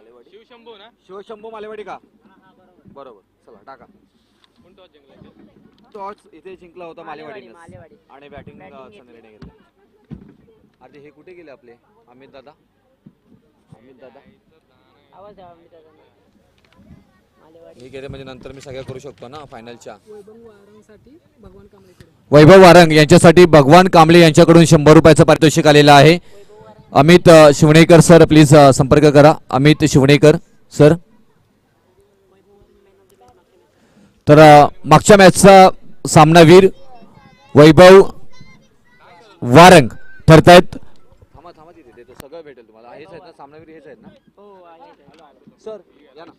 मालेवाडी? शिवशंभू ना? शिवशंभू मालेवाडी का? बरोबर. चला टाका. टॉस जिंकला टॉस इथे जिंकला होता मालेवाडी मालेवाडी. आणि बॅटिंग निर्णय घेतला. आता हे कुठे गेले आपले? अमित दादा? अमित दादा? आवाज त्याचा मालेवाडी. हे गेले म्हणजे नंतर मी सगळ्या करू शकतो ना फायनलच्या वैभव वारंग यांच्यासाठी भगवान कांबळे यांच्याकडून शंभर रुपयाचं पारितोषिक आलेलं आहे. अमित शिवणेकर सर प्लीज संपर्क करा. अमित शिवणेकर सर. तर मागच्या मॅचचा सामनावीर वैभव वारंग ठरतायत. थांबा थांबा तिथे देतो सगळं भेटेल तुम्हाला. हेच आहेत ना सामनावीर हेच आहेत ना? हो आहे सर या ना.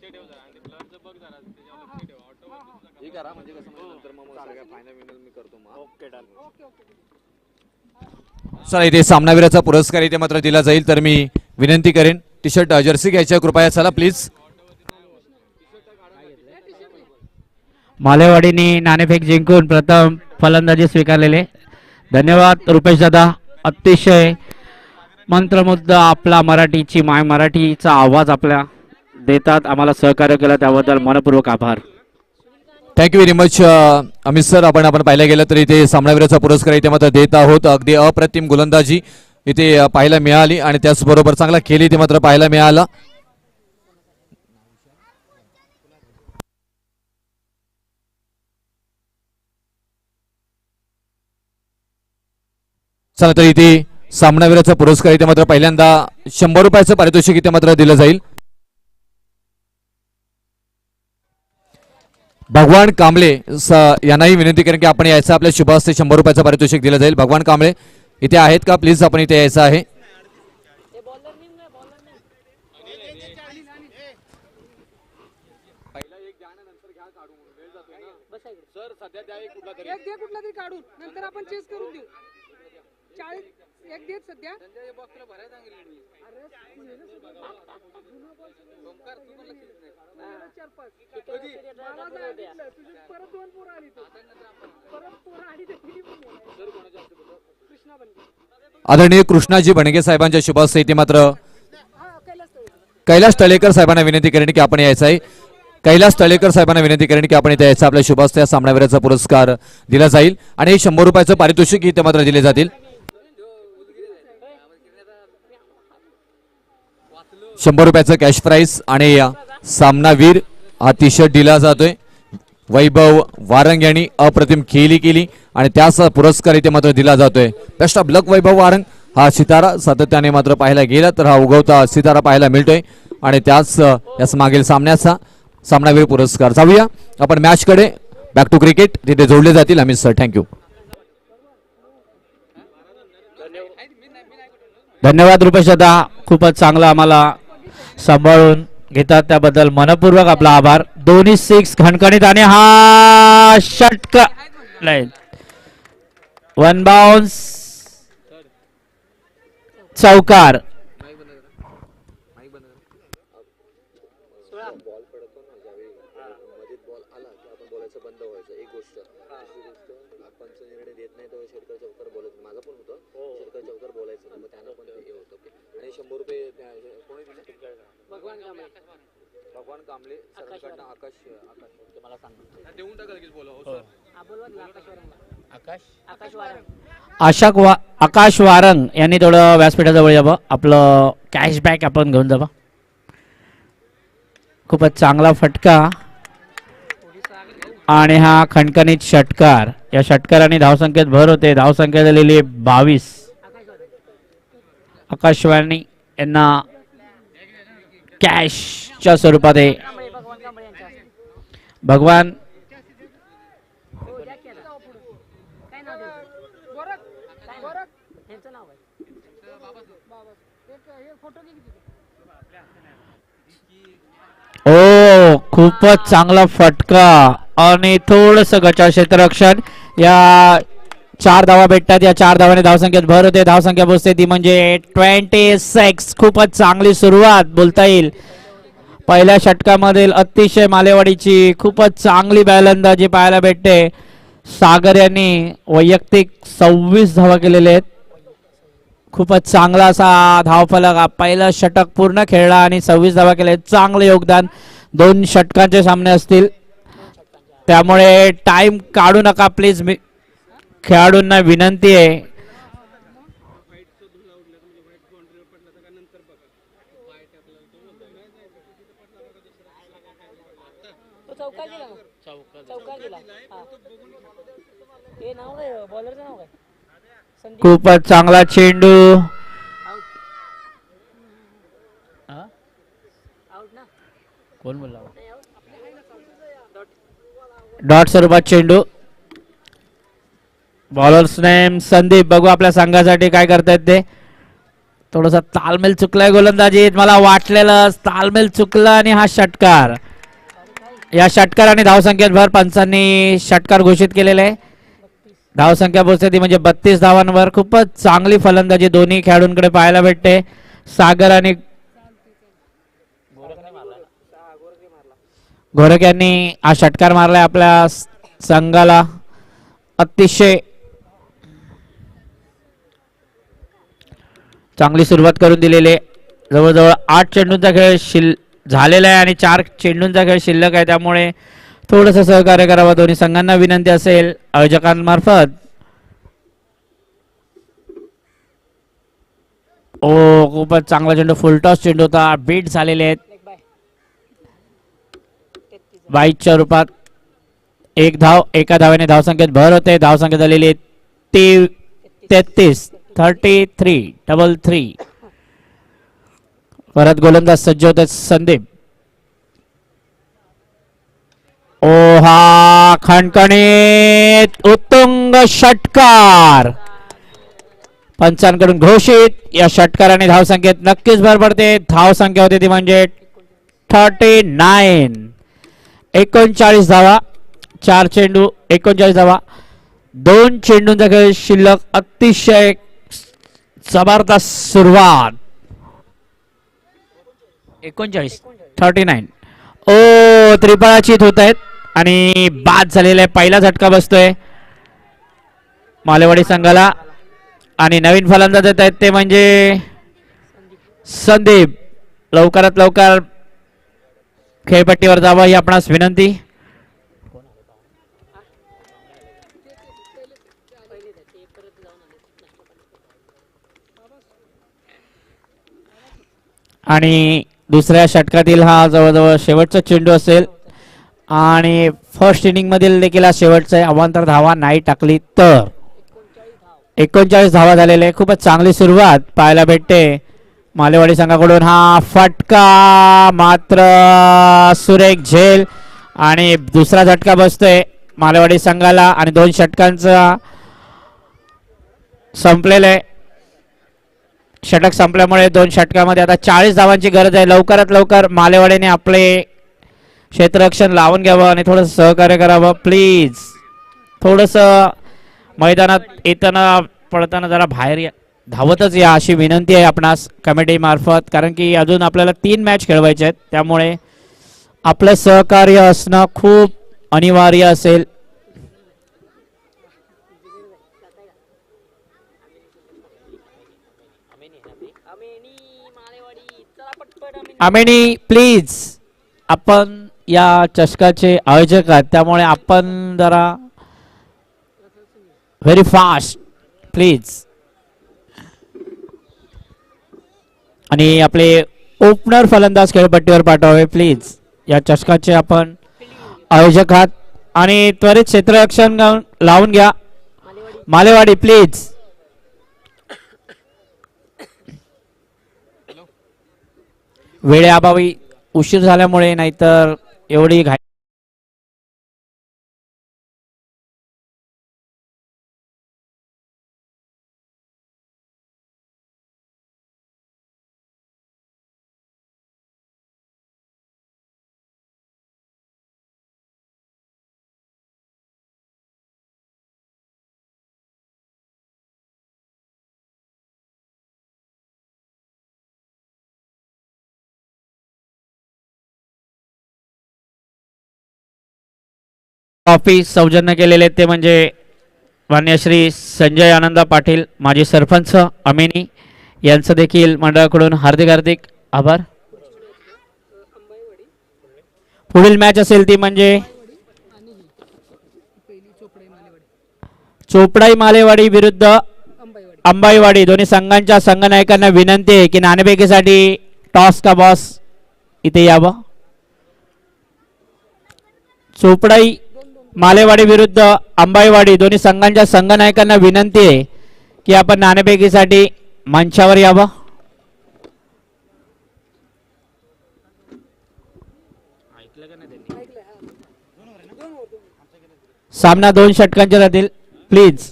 हे म्हणजे कसं म्हणजे मग सगळ्या फायनल मी करतो मग. ओके. चला इथे सामनावीराचा पुरस्कार इथे मात्र दिला जाईल तर मी विनंती करेन. टी शर्ट जर्सी घ्यायच्या कृपया चला प्लीज मालेवाडीने नाणेफेक जिंकून प्रथम फलंदाजी स्वीकारलेले. धन्यवाद रुपेश दादा. अतिशय मंत्रमुग्ध आपला मराठीची माय मराठीचा आवाज आपल्या देतात. आम्हाला सहकार्य केलं त्याबद्दल मनपूर्वक आभार. Thank you very much Amit sir आपण आपण पाहिलं गेलं तर इथे सामनावीराचा पुरस्कार इथे मात्र देत आहोत. अगदी अप्रतिम गोलंदाजी इथे पाहायला मिळाली आणि त्याचबरोबर चांगला खेळ इथे मात्र पाहायला मिळाला. चला तर इथे सामनावीराचा पुरस्कार इथे मात्र पहिल्यांदा शंभर रुपयाचं पारितोषिक इथे मात्र दिलं जाईल. भगवान कांबळे स- यांनाही विनंती करेन की आपण यायचं आपल्या शुभ हस्ते शंभर रुपयाचं पारितोषिक दिलं जाईल. भगवान कांबळे इथे आहेत का? प्लीज आपण इथे यायचं आहे. एक दे कुठला तरी. काढून. नंतर आपण चेस करून देऊ. चाळीस एक दे सध्या. चार पाच. मला सांगितलं, तुझी परत दोन पोरं आली तर. परत पोरं आली तर किती पण बोलायचं. कृष्णा बनगे. आदरणीय कृष्णाजी भणगे साहेबांच्या शुभ हस्ते इथे मात्र कैलास तळे. कैलास तळेकर साहेबांना विनंती करेन की आपण यायचं आहे. कैलास तळेकर साहेबांना विनंती करेन की आपण इथे यायचं आपल्या शुभ हस्ते या सामनावीराचा पुरस्कार दिला जाईल. आणि हे शंभर रुपयाचं पारितोषिक इथे मात्र दिले जातील. शंभर रुपयाचं कॅश प्राईस आणि सामनावीर हा टी शर्ट दिला जातोय. वैभव वारंग यांनी अप्रतिम खेळी केली आणि त्याच पुरस्कार इथे मात्र दिला जातोय. Best of luck Vaibhav Warang. हा सितारा सातत्याने मात्र पाहायला गेला तर हा उगवता सितारा पाहायला मिळतोय. आणि त्याच याच मागील सामन्याचा सामनावीर पुरस्कार. जाऊया. आपण मॅच कडे. बॅक टू क्रिकेट तिथे जोडले जातील. अमित सर थँक्यू धन्यवाद रुपेश दादा. खूपच चांगला आम्हाला सांभाळून घेतात. त्याबद्दल मनपूर्वक आपला आभार. दोन्ही सिक्स खणखणीत आणि हा षटक वन बाउन्स चौकार भगवान कांबळे सरांकडनं आकाश आकाश. मला सांग देऊन टाका लगेच बोला. हो सर. हा आकाश? आकाश आशाक वा आकाश वारंग यांनी थोडं व्यासपीठाजवळ यावं. आपलं कॅशबॅक आपण घेऊन जावं. खूपच चांगला फटका. आणि हा खणखणीत षटकार. या षटकाराने धावसंख्येत भर होते. धावसंख्या झालेली आहे बावीस. आकाशवाणी यांना कॅशच्या स्वरूपात आहे. भगवान हो ओ खूपच चांगला फटका आणि थोडस गचा क्षेत्ररक्षण या चार धावा भेटतात. या चार धावाने धावसंख्येत भर होते. धावसंख्या पोचते ती म्हणजे ट्वेंटी सिक्स खूपच चांगली सुरुवात बोलता येईल. पहिल्या षटकामधील अतिशय मालेवाडीची खूपच चांगली बॅलंदाजी पाहायला भेटते. सागर यांनी वैयक्तिक सव्वीस धावा केलेले आहेत. खूपच चांगला असा धावफलक हा पहिला षटक पूर्ण खेळला आणि सव्वीस धावा केले. चांगले योगदान. दोन षटकांचे सामने असतील. त्यामुळे टाइम काढू नका प्लीज मी खेळाडूंना विनंती आहे. खूपच चांगला चेंडू. कोण बोलला? डॉट स्वरूपात चेंडू. बॉलर्स नेम संदीप बघू आपल्या संघासाठी काय करतायत ते. थोडासा तालमेल चुकलाय गोलंदाजीत. मला वाटलेलं तालमेल चुकला आणि हा षटकार. या षटकार आणि धावसंख्येत भर पंचांनी षटकार घोषित केलेले. आहे धावसंख्या पोहोचते ती म्हणजे बत्तीस धावांवर. खूपच चांगली फलंदाजी दोन्ही खेळाडूंकडे पाहायला भेटते. सागर आणि गोरख यांनी हा षटकार मारलाय आपल्या संघाला. अतिशय चांगली सुरुवात करून दिलेली आहे. जवळजवळ आठ चेंडूंचा खेळ शिल झालेला आहे आणि चार चेंडूंचा खेळ शिल्लक आहे. त्यामुळे थोडंसं सहकार्य करावं. दोन्ही संघांना विनंती असेल. आयोजकांमार्फत. ओ खूपच चांगला चेंडू. फुलटॉस चेंडू होता. बीट झालेले आहेत. बाईकच्या रूपात एक धाव एका धावाने धावसंख्येत भर होते. धावसंख्या झालेली आहे ती तेहतीस. थर्टी थ्री डबल थ्री परत गोलंदाज सज्ज होते संदीप ओ हा खणखणीत उत्तुंग षटकार पंचांकडून घोषित या षटकाराने धावसंख्येत नक्कीच भर पडते धावसंख्या होती ती म्हणजे थर्टी नाईन एकोणचाळीस धावा चार चेंडू एकोणचाळीस धावा दोन चेंडूंचा खेळ शिल्लक अतिशय जबरदस्त सुरुवात. एकोणचाळीस थर्टी नाईन ओ त्रिपळाचीत होत आहेत आणि बाद झालेला आहे पहिला झटका बसतोय. मालेवाडी संघाला आणि नवीन फलंदाज येत आहेत ते म्हणजे संदीप. लवकरात लवकर खेळपट्टीवर जावं ही आपणास विनंती. आणि दुसऱ्या षटकातील हा जवळजवळ शेवटचा चेंडू असेल. आणि फर्स्ट इनिंग मधील देखील हा शेवटचा आहे अवांतर धावा नाही टाकली तर. एकोणचाळीस धावा झालेले आहे. खूपच चांगली सुरुवात पाहायला भेटते. मालेवाडी संघाकडून हा फटका मात्र सुरेख झेल. आणि दुसरा झटका बसतोय मालेवाडी संघाला आणि दोन षटकांचा संपलेलं. आहे षटक संपल्यामुळे दोन षटकामध्ये आता चाळीस धावांची गरज आहे. लवकरात लवकर मालेवाडीने आपले क्षेत्ररक्षण लावून घ्यावं आणि थोडं सहकार्य करावं. प्लीज थोडंसं मैदानात येताना पडताना जरा बाहेर या. धावतच या अशी विनंती आहे आपणास कमिटी मार्फत. कारण की अजून आपल्याला तीन मॅच खेळवायचे आहेत. त्यामुळे आपलं सहकार्य असणं खूप अनिवार्य असेल अमेनी मालेवाडी चला आम्ही प्लीज आपण या चषकाचे आयोजक आहात. त्यामुळे आपण जरा व्हेरी फास्ट प्लीज आणि आपले ओपनर फलंदाज खेळपट्टीवर पाठवावे प्लीज या चषकाचे आपण आयोजक आहात. आणि त्वरित क्षेत्ररक्षण लावून घ्या. मालेवाडी मालेवाडी प्लीज वेळेअभावी उशीर झाल्यामुळे नाहीतर एवढी घाई ऑफिस सौजन्य केलेले ते म्हणजे मान्य श्री संजय आनंद पाटील माजी सरपंच अमिनी यांचं देखील मंडळाकडून हार्दिक हार्दिक आभार. पुढील मॅच असेल ती म्हणजे चोपडाई मालेवाडी विरुद्ध अंबाईवाडी. दोन्ही संघांच्या संघनायकांना विनंती आहे की नाणेफेकीसाठी टॉस का बॉस इथे यावं. चोपडाई मालेवाडी विरुद्ध अंबाईवाडी दोन्ही संघांच्या संघनायकांना विनंती आहे की आपण नाणेफेकीसाठी मंचावर यावं. सामना दोन षटकांच्या राहतील प्लीज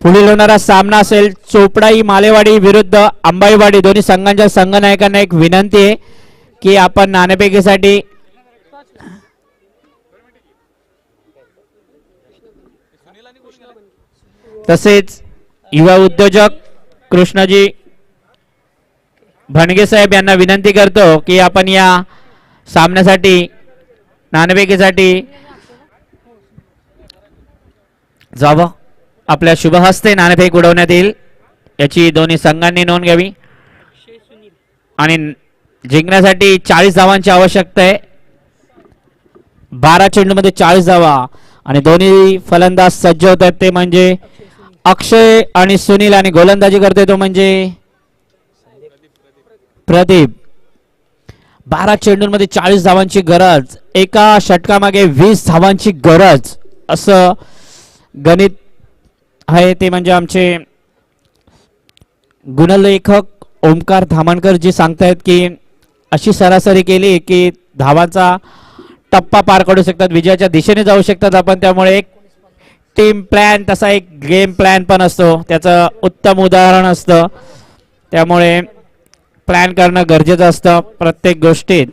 पुढील होणारा सामना असेल चोपडाई मालेवाडी विरुद्ध अंबाईवाडी दोन्ही संघांच्या संघनायकांना एक विनंती आहे. की आपण नाणेपेकीसाठी तसेच युवा उद्योजक कृष्णाजी भणगे साहेब यांना विनंती करतो की आपण या सामन्यासाठी नाणेपेकीसाठी जावं. आपल्या शुभ हस्ते नाणेफेक उडवण्यात येईल. याची दोन्ही संघांनी नोंद घ्यावी. आणि जिंकण्यासाठी चाळीस धावांची आवश्यकता आहे. बारा चेंडूमध्ये चाळीस धावा. आणि दोन्ही फलंदाज सज्ज होत आहेत ते म्हणजे अक्षय आणि सुनील आणि गोलंदाजी करते तो म्हणजे प्रदीप. बारा चेंडूंमध्ये चाळीस धावांची गरज. एका षटकामागे वीस धावांची गरज. असं गणित आहे. ते म्हणजे आमचे गुणलेखक ओमकार धामणकर जी सांगतायत की अशी सरासरी केली की धावांचा टप्पा पार करू शकतात विजयाच्या दिशेने जाऊ शकतात आपण. त्यामुळे एक टीम प्लॅन तसा एक गेम प्लॅन पण असतो. त्याचं उत्तम उदाहरण असतं. त्यामुळे प्लॅन करणं गरजेचं असतं प्रत्येक गोष्टीत.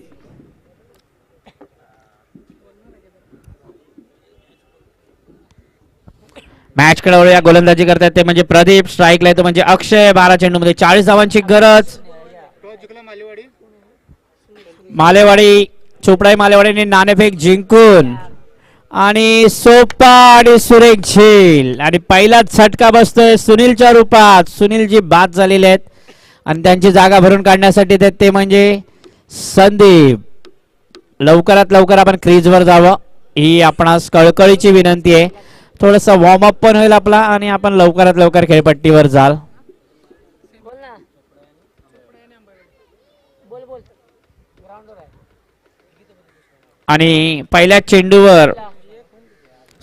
मॅच कडे या गोलंदाजी करतात. ते म्हणजे प्रदीप स्ट्राईकला येतो म्हणजे अक्षय बारा चेंडूमध्ये चाळीस धावांची गरज. मालेवाडी चोपडाई मालेवाडीने नाणेफेक जिंकून आणि सोपा आणि सुरेख झेल. आणि पहिलाच झटका बसतोय सुनीलच्या रूपात. सुनीलजी बाद झालेले आहेत. आणि त्यांची जागा भरून काढण्यासाठी ते- ते म्हणजे संदीप. लवकरात लवकर आपण क्रीजवर जावं. ही आपणास कळकळीची विनंती आहे. थोडंसं वॉर्मअप पण होईल आपला आणि आपण लवकरात लवकर खेळपट्टीवर जाल बोल ना बोल बोल ग्राउंडवर आहे आणि पहिल्या चेंडूवर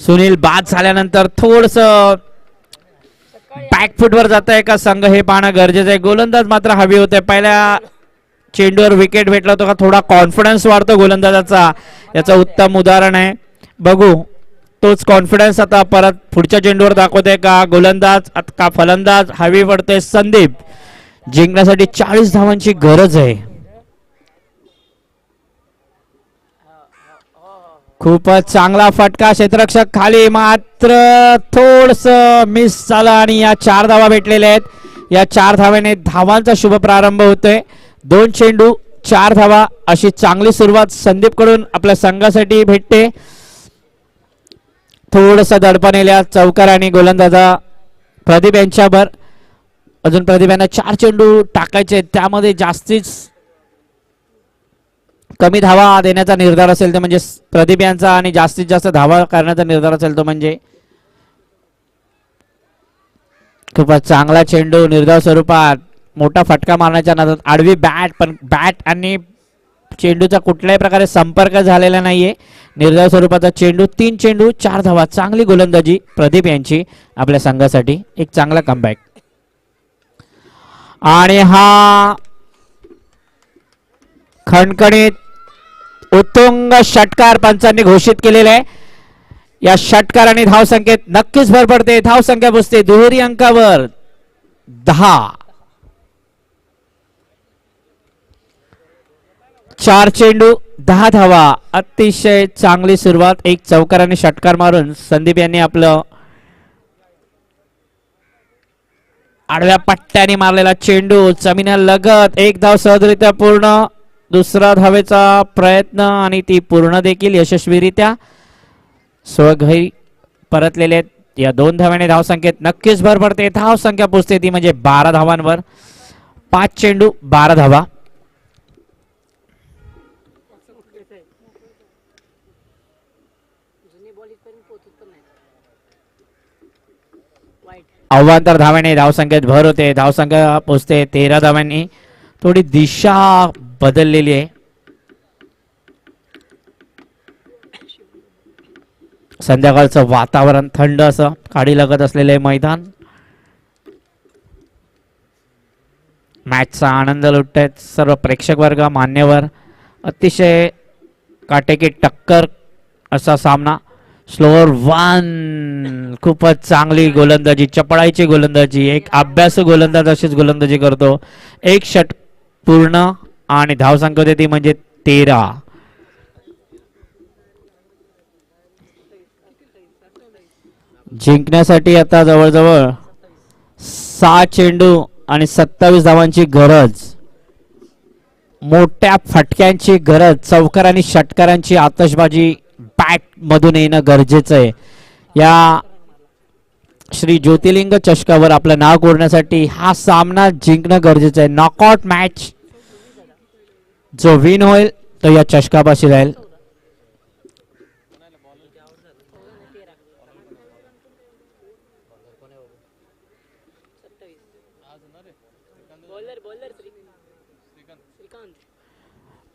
सुनील बाद झाल्यानंतर थोडस बॅकफुटवर जात आहे का संघ हे पाहणं गरजेचं आहे. गोलंदाज मात्र हवी होते. पहिल्या चेंडूवर विकेट भेटला होता का थोडा कॉन्फिडन्स वाढतो गोलंदाजाचा. याचं उत्तम उदाहरण आहे. बघू तोच कॉन्फिडन्स आता परत पुढच्या चेंडूवर दाखवते का? गोलंदाज का फलंदाज हवी पडते संदीप. जिंकण्यासाठी चाळीस धावांची गरज आहे. खूपच चांगला फटका क्षेत्ररक्षक खाली मात्र थोडस मिस झालं आणि या चार धावा भेटलेल्या आहेत. या चार धाव्याने धावांचा शुभ प्रारंभ होतोय. दोन चेंडू चार धावा अशी चांगली सुरुवात संदीपकडून आपल्या संघासाठी भेटते. थोडस दडपण येल्या चौकार आणि गोलंदाजा प्रदीप यांच्यावर. अजून प्रदीप यांना चार चेंडू टाकायचे आहेत. त्यामध्ये जास्तीच कमी धावा देण्याचा निर्धार असेल तर म्हणजे प्रदीप यांचा आणि जास्तीत जास्त धावा करण्याचा निर्धार असेल तो म्हणजे खूपच चांगला चेंडू निर्धाव स्वरूपात मोठा फटका मारण्याच्या नादात आडवी बॅट पण बॅट आणि चेंडूचा कुठल्याही प्रकारे संपर्क झालेला नाहीये. निर्धाव स्वरूपाचा चेंडू तीन चेंडू चार धावा. चांगली गोलंदाजी प्रदीप यांची आपल्या संघासाठी. एक चांगला कमबॅक आणि हा खणखणीत उत्तुंग षटकार पंचांनी घोषित केलेले आहे. या षटकार आणि धाव संख्येत नक्कीच भर पडते. धाव संख्या बसते दुहेरी अंकावर दहा. चार चेंडू दहा धावा. अतिशय चांगली सुरुवात. एक चौकार आणि षटकार मारून संदीप यांनी आपलं आडव्या पट्ट्याने मारलेला चेंडू. जमिना लगत. एक धाव सहजरित्या पूर्ण दुसरा धावेचा प्रयत्न आणि ती पूर्ण देखील यशस्वीरित्या स्वघरी परतलेले आहेत. या दोन धाव्याने धावसंख्येत नक्कीच भर पडते. धाव संख्या पोचते. ती म्हणजे बारा धावांवर. पाच चेंडू बारा धावा. जुनी अव्वांतर धाव्याने धावसंख्येत भर होते. धावसंख्या पोचते. तेरा धाव्यांनी थोडी दिशा बदललेली आहे. संध्याकाळचं वातावरण थंड असं काडी असलेलं आहे मैदान. मॅचचा आनंद लुटतायत सर्व प्रेक्षक वर्ग मान्यवर. अतिशय काटेकी टक्कर असा सामना. स्लोअर वन खूपच चांगली गोलंदाजी चपळाईची गोलंदाजी. एक अभ्यास गोलंदाज अशीच गोलंदाजी करतो. एक षट पूर्ण आणि धाव संख्या होते ती म्हणजे तेरा. जिंकण्यासाठी आता जवळजवळ सहा चेंडू आणि सत्तावीस धावांची गरज. मोठ्या फटक्यांची गरज चौकार आणि षटकारांची आतषबाजी बॅट मधून येणं गरजेचं आहे. या श्री ज्योतिर्लिंग चषकावर आपलं नाव कोरण्यासाठी हा सामना जिंकणं गरजेचं आहे. नॉकआउट मॅच जो विन होईल तो या चषकापाशी श्रीकांत.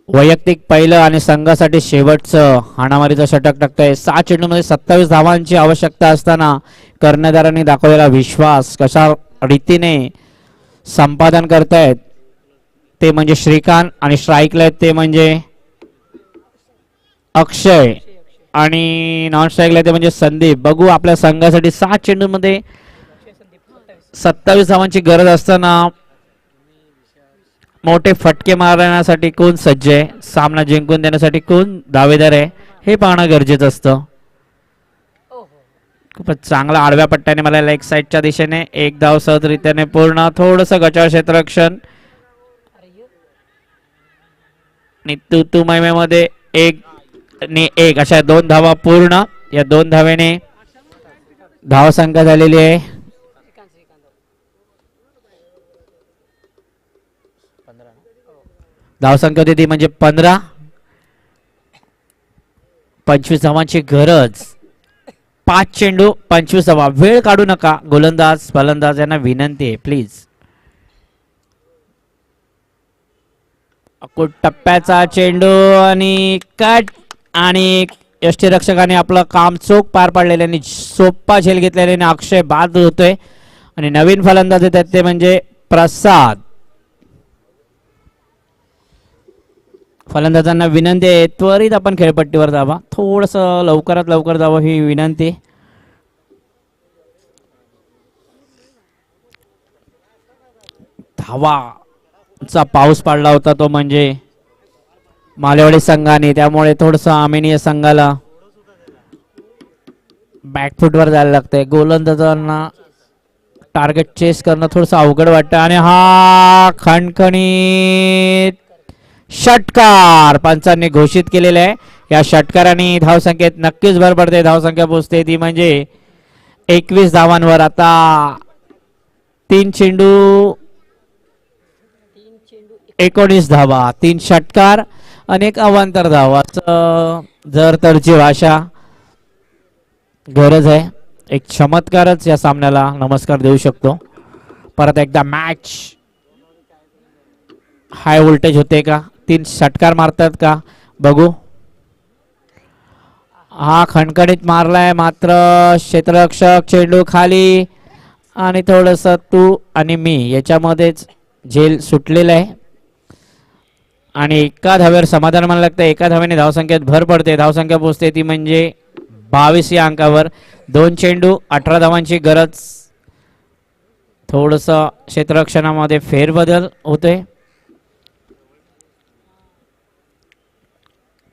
वैयक्तिक पहिलं आणि संघासाठी शेवटचं हाणामारीचं षटक टाकतंय. सहा चेंडूमध्ये सत्तावीस धावांची आवश्यकता असताना कर्णधारांनी दाखवलेला विश्वास कशा रीतीने संपादन करतायत ते म्हणजे श्रीकांत आणि स्ट्राईकला आहेत ते म्हणजे अक्षय आणि नॉन स्ट्राईकला ते म्हणजे संदीप. बघू आपल्या संघासाठी सात चेंडूमध्ये सत्तावीस धावांची गरज असताना मोठे फटके मारण्यासाठी कोण सज्ज आहे? सामना जिंकून देण्यासाठी कोण दावेदार आहे? हे पाहणं गरजेचं असतं. खूपच चांगला आडव्या पट्ट्याने मला लेग साईडच्या दिशेने एक धाव सहजरित्याने पूर्ण थोडस गचाळ क्षेत्ररक्षण अरे यो आणि तू तू मैमेमध्ये एक आणि एक अशा दोन धावा पूर्ण. या दोन धावेने धावसंख्या झालेली आहे. धावसंख्या होती ती म्हणजे पंधरा. पंचवीस धावांची गरज. पाच चेंडू पंचवीस धावा वेळ काढू नका. गोलंदाज फलंदाज यांना विनंती आहे प्लीज टप्प्याचा चेंडू आणि कट आणि यष्टीरक्षकाने आपलं काम चोख पार पाडलेले आणि सोप्पा झेल घेतलेले आणि अक्षय बाद होतोय. आणि नवीन फलंदाज येतात ते म्हणजे प्रसाद. फलंदाजांना विनंती आहे त्वरित आपण खेळपट्टीवर जावा. थोडस लवकरात लवकर जावं ही विनंती. धावा. धावाचा पाऊस पडला होता तो म्हणजे मालेवाडी संघाने. त्यामुळे थोडस आमेनीय संघाला बॅकफूटवर जायला लागतंय. गोलंदाजांना टार्गेट चेस करणं थोडंसं अवघड वाटतं आणि हा खणखणीत षटकार पंचांनी घोषित केलेले आहे. या षटकाराने धावसंख्येत नक्कीच भर पडते. धावसंख्या पोचते ती म्हणजे एकवीस धावांवर. आता तीन तीन चेंडू एकोणीस धावा तीन षटकार आणि एक अवांतर धावाचं जर तरची भाषा गरज आहे एक चमत्कारच या सामन्याला नमस्कार देऊ शकतो. परत एकदा मॅच हाय व्होल्टेज होते का? तीन षटकार मारतात का? बघू. हा खणखणीत मारलाय मात्र क्षेत्ररक्षक चेंडू खाली आणि थोडस तू आणि मी याच्यामध्येच झेल सुटलेलं आहे. आणि एका धाव्यावर समाधान मला लागतं एका धाव्याने धावसंख्येत भर पडते. धावसंख्या पोचते ती म्हणजे बावीस या अंकावर. दोन चेंडू अठरा धावांची गरज. थोडस क्षेत्ररक्षणामध्ये फेरबदल होते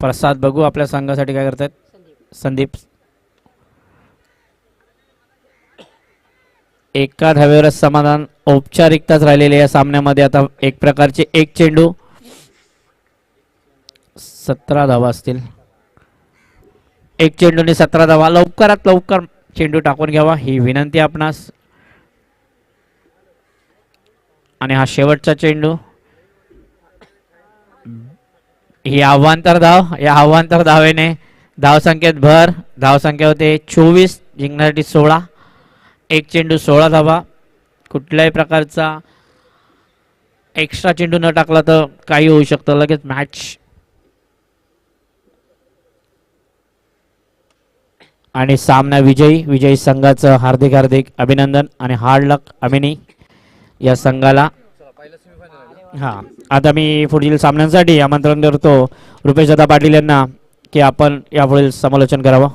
प्रसाद बघू आपल्या संघासाठी काय करतात संदीप. एका धावेवरच समाधान औपचारिकताच राहिलेली या सामन्यामध्ये. आता एक प्रकारचे एक चेंडू सतरा धावा असतील. एक चेंडूने सतरा धावा. लवकरात लवकर चेंडू टाकून घ्यावा. ही विनंती आपणास. आणि हा शेवटचा चेंडू. ही आव्हांतर धाव. या आव्हांतर धावेने धावसंख्येत भर. धावसंख्या होते चोवीस जिंकण्यासाठी सोळा. एक चेंडू सोळा धावा. कुठल्याही प्रकारचा एक्स्ट्रा चेंडू न टाकला तर काही होऊ शकतं. लगेच मॅच आणि सामना विजयी विजयी संघाचं हार्दिक हार्दिक अभिनंदन आणि हार्ड लक अमिनी या संघाला. हा आता मी पुढील सामन्यांसाठी आमंत्रण करतो. रुपेश दादा पाटील यांना की आपण यापुढील समालोचन करावं.